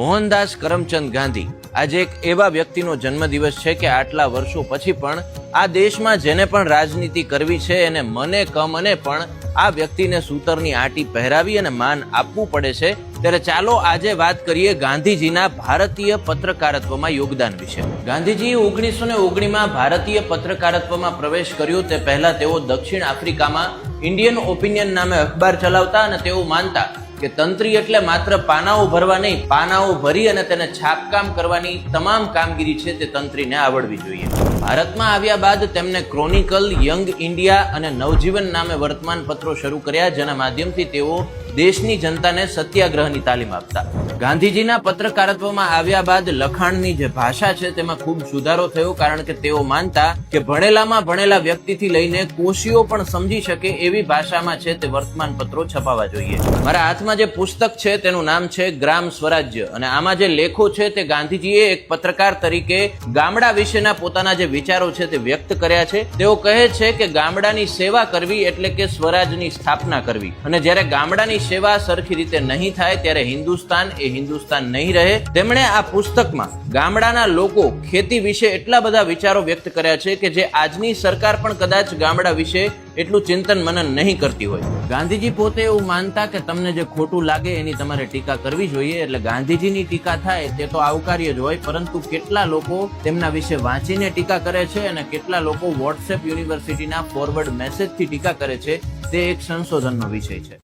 મોહનદાસ કરમચંદ ગાંધી. આજે એક એવા વ્યક્તિનો જન્મદિવસ છે કે આટલા વર્ષો પછી પણ આ દેશમાં જેને પણ રાજનીતિ કરવી છે એને મને કમને પણ આ વ્યક્તિને સૂતરની આંટી પહેરાવી અને માન આપવું પડે છે, ત્યારે ચાલો આજે વાત કરીએ ગાંધીજીના ભારતીય પત્રકારત્વમાં યોગદાન વિશે. ગાંધીજીએ ઓગણીસો ને ઓગણીમાં ભારતીય પત્રકારત્વમાં પ્રવેશ કર્યો તે પહેલા તેઓ દક્ષિણ આફ્રિકામાં ઇન્ડિયન ઓપિનિયન નામે અખબાર ચલાવતા અને તેઓ માનતા કે તંત્રી એટલે માત્ર પાનાઓ ભરવા નહીં, પાનાઓ ભરી અને તેને છાપકામ કરવાની તમામ કામગીરી છે તે તંત્રીને આવડવી જોઈએ. ભારતમાં આવ્યા બાદ તેમણે ક્રોનિકલ યંગ ઇન્ડિયા અને નવજીવન નામે વર્તમાન પત્રો શરૂ કર્યા, જેના માધ્યમથી તેઓ દેશની જનતાને સત્યાગ્રહની તાલીમ આપતા. ગાંધીજીના પત્રકારત્વમાં આવ્યા બાદ લખાણની જે ભાષા છે તેમાં ખૂબ સુધારો થયો કારણ કે તેઓ માનતા કે ભણેલામાં ભણેલા વ્યક્તિથી લઈને કોશીઓ પણ સમજી શકે એવી ભાષામાં છે તે વર્તમાન પત્રો છપાવા જોઈએ. મારા હાથમાં જે પુસ્તક છે તેનું નામ છે ગ્રામ સ્વરાજ્ય અને આમાં જે લેખો છે તે ગાંધીજીએ એક પત્રકાર તરીકે ગામડા વિશેના પોતાના જે વિચારો છે તે વ્યક્ત કર્યા છે. તેઓ કહે છે કે ગામડાની સેવા કરવી એટલે કે સ્વરાજની સ્થાપના કરવી. અને જ્યારે ગામડાની સેવા સરખી રીતે નહીં થાય ત્યારે હિન્દુસ્તાન એ હિન્દુસ્તાન નહીં રહે. તેમણે આ પુસ્તકમાં ગામડાના લોકો ખેતી વિશે એટલા બધા વિચારો વ્યક્ત કર્યા છે કે જે આજની સરકાર પણ કદાચ ગામડા વિશે એટલું ચિંતન મનન નહીં કરતી હોય. ગાંધીજી પોતે એવું માનતા કે તમને જે ખોટું લાગે એની તમારે ટીકા કરવી જોઈએ, એટલે ગાંધીજીની ટીકા થાય તે તો આવકાર્ય જ હોય, પરંતુ કેટલા લોકો તેમના વિશે વાંચીને ટીકા કરે છે અને કેટલા લોકો વોટ્સએપ યુનિવર્સિટીના ફોરવર્ડ મેસેજથી ટીકા કરે છે, તે એક સંશોધનનો વિષય છે.